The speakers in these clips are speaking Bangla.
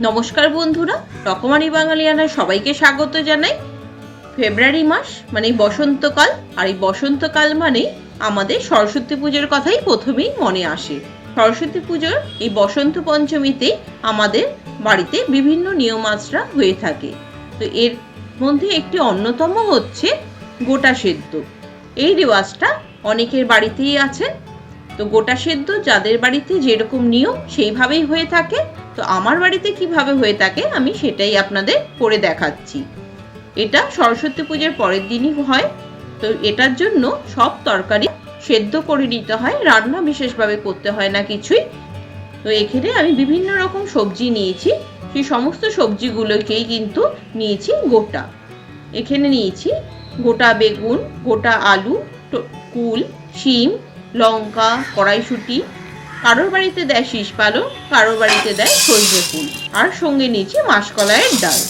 নমস্কার বন্ধুরা, রকমারি বাঙালিয়ানায় সবাইকে স্বাগত জানাই। ফেব্রুয়ারি মাস মানে বসন্তকাল, আর এই বসন্তকাল মানে আমাদের সরস্বতী পুজোর কথাই প্রথমেই মনে আসে। সরস্বতী পুজোর এই বসন্ত পঞ্চমীতে আমাদের বাড়িতে বিভিন্ন নিয়ম আচরা হয়ে থাকে। তো এর মধ্যে একটি অন্যতম হচ্ছে গোটা সেদ্ধ এই রেওয়াজটা অনেকের বাড়িতেই আছে তো গোটা সেদ্ধ যাদের বাড়িতে যেরকম নিয়ম সেইভাবেই হয়ে থাকে। তো আমার বাড়িতে কীভাবে হয়ে থাকে আমি সেটাই আপনাদের করে দেখাচ্ছি। এটা সরস্বতী পুজোর পরের দিনই হয়। তো এটার জন্য সব তরকারি সেদ্ধ করে নিতে হয়, রান্না বিশেষভাবে করতে হয় না কিছুই। তো এখানে আমি বিভিন্ন রকম সবজি নিয়েছি, সেই সমস্ত সবজিগুলোকেই কিন্তু নিয়েছি গোটা। এখানে নিয়েছি গোটা বেগুন, গোটা আলু কুল, শিম লঙ্কা, কড়াইশুঁটি, কারোর বাড়িতে দেয় শীষ পালং কারোর বাড়িতে দেয় সজনে ফুল, আর সঙ্গে নিয়েছি মাসকলাইয়ের ডাল।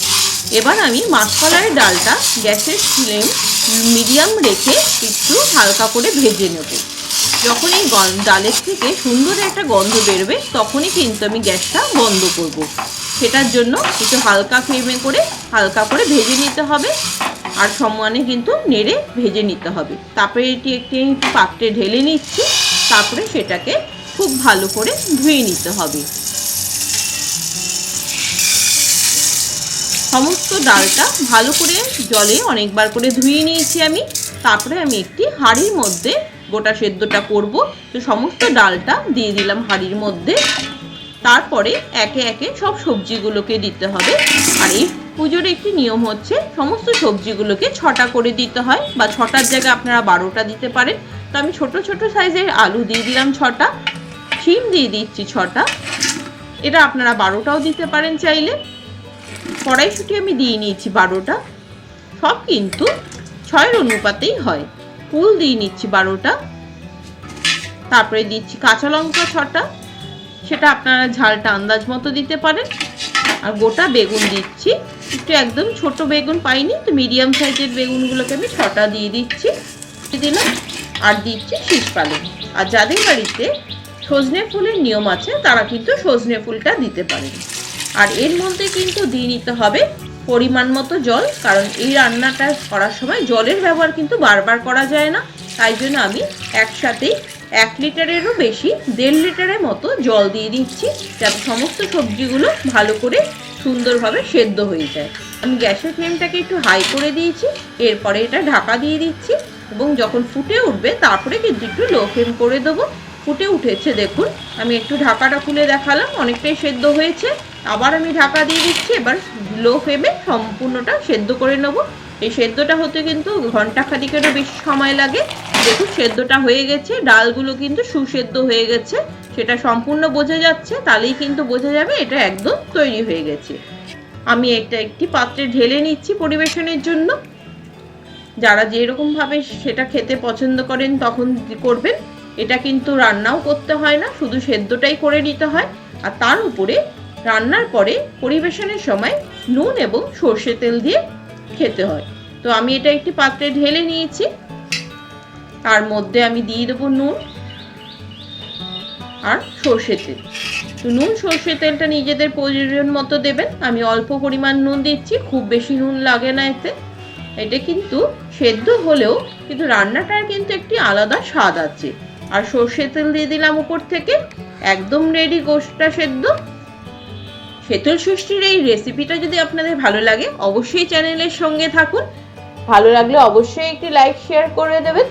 এবার আমি মাসকলাইয়ের ডালটা গ্যাসের ফ্লেম মিডিয়াম রেখে একটু হালকা করে ভেজে নেব। যখন এই ডালের থেকে সুন্দর একটা গন্ধ বেরোবে, তখনই কিন্তু আমি গ্যাসটা বন্ধ করব। সেটার জন্য একটু হালকা ফ্লেমে করে হালকা করে ভেজে নিতে হবে। আর সমানে কিন্তু নেড়ে ভেজে নিতে হবে। তারপরে এটি একটি পাত্রে ঢেলে নিচ্ছি। তারপরে সেটাকে খুব ভালো করে ধুয়ে নিতে হবে। সমস্ত ডালটা ভালো করে জলে অনেকবার করে ধুয়ে নিয়েছি আমি। তারপরে আমি একটি হাঁড়ির মধ্যে গোটা সেদ্ধটা করব। তো সমস্ত ডালটা দিয়ে দিলাম হাঁড়ির মধ্যে। তারপরে একে একে সব সবজিগুলোকে দিতে হবে। আর এই পুজোর একটি নিয়ম হচ্ছে, সমস্ত সবজিগুলোকে ছটা করে দিতে হয় বা ছটার জায়গায় আপনারা বারোটা দিতে পারেন। তো আমি ছোট ছোট সাইজের আলু দিয়ে দিলাম ছটা, শিম দিয়ে দিচ্ছি ছটা। এটা আপনারা বারোটাও দিতে পারেন চাইলে। কড়াইশুঁটি আমি দিয়ে নিয়েছি বারোটা। সব কিন্তু ছয়ের অনুপাতেই হয়। ফুল দিয়ে নিচ্ছি বারোটা। তারপরে দিচ্ছি কাঁচা লঙ্কা ছটা। সেটা আপনারা ঝালটা আন্দাজ মতো দিতে পারেন। আর গোটা বেগুন দিচ্ছি। একটু একদম ছোট বেগুন পাইনি, তো মিডিয়াম সাইজের বেগুনগুলোকে আমি ছটা দিয়ে দিচ্ছি। দিলাম, আর দিচ্ছি শীষ পালং আর যাদের বাড়িতে সজনে ফুলের নিয়ম আছে, তারা কিন্তু সজনে ফুলটা দিতে পারেন। আর এর মধ্যে কিন্তু দিয়ে নিতে হবে পরিমাণ মতো জল, কারণ এই রান্নাটা করার সময় জলের ব্যবহার কিন্তু বারবার করা যায় না। তাই জন্য আমি একসাথেই এক লিটারেরও বেশি, দেড় লিটারের মতো জল দিয়ে দিচ্ছি, যাতে সমস্ত সবজিগুলো ভালো করে সুন্দরভাবে সেদ্ধ হয়ে যায়। আমি গ্যাসের ফ্লেমটাকে একটু হাই করে দিয়েছি, এরপরে এটা ঢাকা দিয়ে দিচ্ছি, এবং যখন ফুটে উঠবে, তারপরে কিন্তু একটু লো ফ্লেম করে দেবো। ফুটে উঠেছে, দেখুন, আমি একটু ঢাকাটা খুলে দেখালাম, অনেকটাই সেদ্ধ হয়েছে। আবার আমি ঢাকা দিয়ে দিচ্ছি, এবার লো ফ্লেমে সম্পূর্ণটা সেদ্ধ করে নেব। এই সেদ্ধটা হতে কিন্তু ঘণ্টা খানিকেরও বেশি সময় লাগে। দেখুন সেদ্ধটা হয়ে গেছে, ডালগুলো কিন্তু সুসেদ্ধ হয়ে গেছে, সেটা সম্পূর্ণ বোঝা যাচ্ছে, তাহলেই কিন্তু বোঝা যাবে এটা একদম তৈরি হয়ে গেছে। আমি এটা একটি পাত্রে ঢেলে নিচ্ছি পরিবেশনের জন্য। যারা যেরকমভাবে সেটা খেতে পছন্দ করেন তখন করবেন। এটা কিন্তু রান্নাও করতে হয় না, শুধু সেদ্ধটাই করে নিতে হয়। আর তার উপরে রান্নার পরে পরিবেশনের সময় নুন এবং সর্ষে তেল দিয়ে খেতে হয়। তো আমি এটা একটি পাত্রে ঢেলে নিয়েছি। তার মধ্যে আমি দিয়ে দেবো নুন আর সর্ষে তেল। তো নুন সর্ষে তেলটা নিজেদের প্রয়োজন মতো দেবেন। আমি অল্প পরিমাণ নুন দিচ্ছি, খুব বেশি নুন লাগে না এতে। এটা কিন্তু সেদ্ধ হলেও কিন্তু রান্নাটার কিন্তু একটি আলাদা স্বাদ আছে। আর সর্ষে তেল দিয়ে দিলাম উপর থেকে, একদম রেডি গোষ্ঠটা সেদ্ধ। শীতল ষষ্ঠীর এই রেসিপিটা যদি আপনাদের ভালো লাগে, অবশ্যই চ্যানেলের সঙ্গে থাকুন। ভালো লাগলে অবশ্যই একটি লাইক শেয়ার করে দেবেন।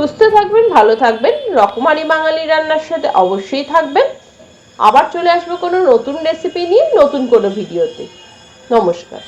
সুস্থ থাকবেন, ভালো থাকবেন। রকমারি বাঙালি রান্নার সাথে অবশ্যই থাকবেন। আবার চলে আসব কোনো নতুন রেসিপি নিয়ে, নতুন কোনো ভিডিওতে। নমস্কার।